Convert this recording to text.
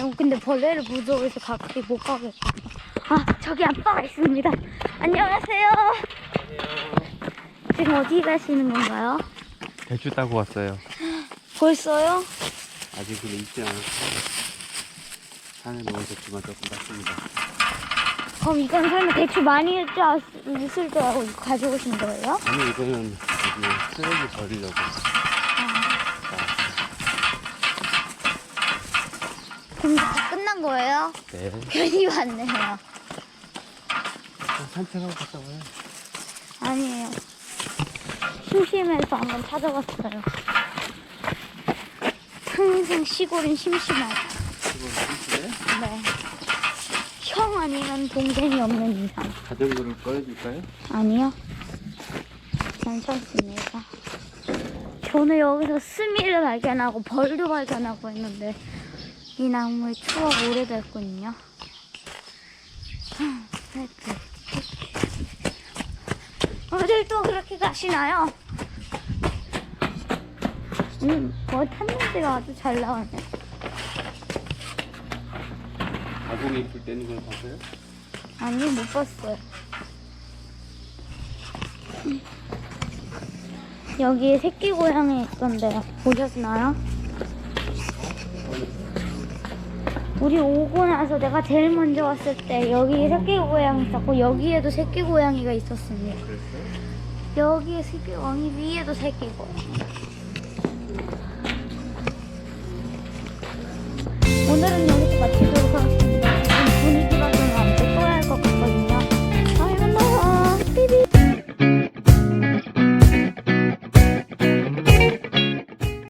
저 근데 벌레를 무서워해서 가까이 못 가겠어요. 아, 저기 아빠가 있습니다. 안녕하세요. 지금 어디 가시는 건가요? 대추 따고 왔어요. 벌써요? 아직은 익지 않았어요. 산에 대추만 조금 땄습니다. 그럼 이건 설마 대추 많이 있을 줄 알고 가져오신 거예요? 아니 이거는 여기 쓰레기 버리려고. 그럼 다 끝난 거예요? 네. 괜히 왔네요. 산책하고 갔다 와요. 아니에요. 심심해서 한번 찾아봤어요. 평생 시골은 심심하다. 이거 산책해? 네. 형 아니면 동생이 없는 이상. 자전거를 꺼내줄까요? 아니요. 괜찮습니다. 저는 여기서 스미를 발견하고 벌도 발견하고 했는데 이 나무의 추억 오래됐군요. 어딜 또 그렇게 가시나요? 음, 뭐 탔는데가 아주 잘 나왔네. 가공이 불 때는 걸 봤어요? 아니, 못 봤어요. 여기에 새끼 고양이 있던데요. 보셨나요? 우리 오고 나서 내가 제일 먼저 왔을 때 여기에 새끼 고양이 있었고 여기에도 새끼 고양이가 있었습니다. 여기에 새끼 고양이 위에도 새끼 고양이. 오늘은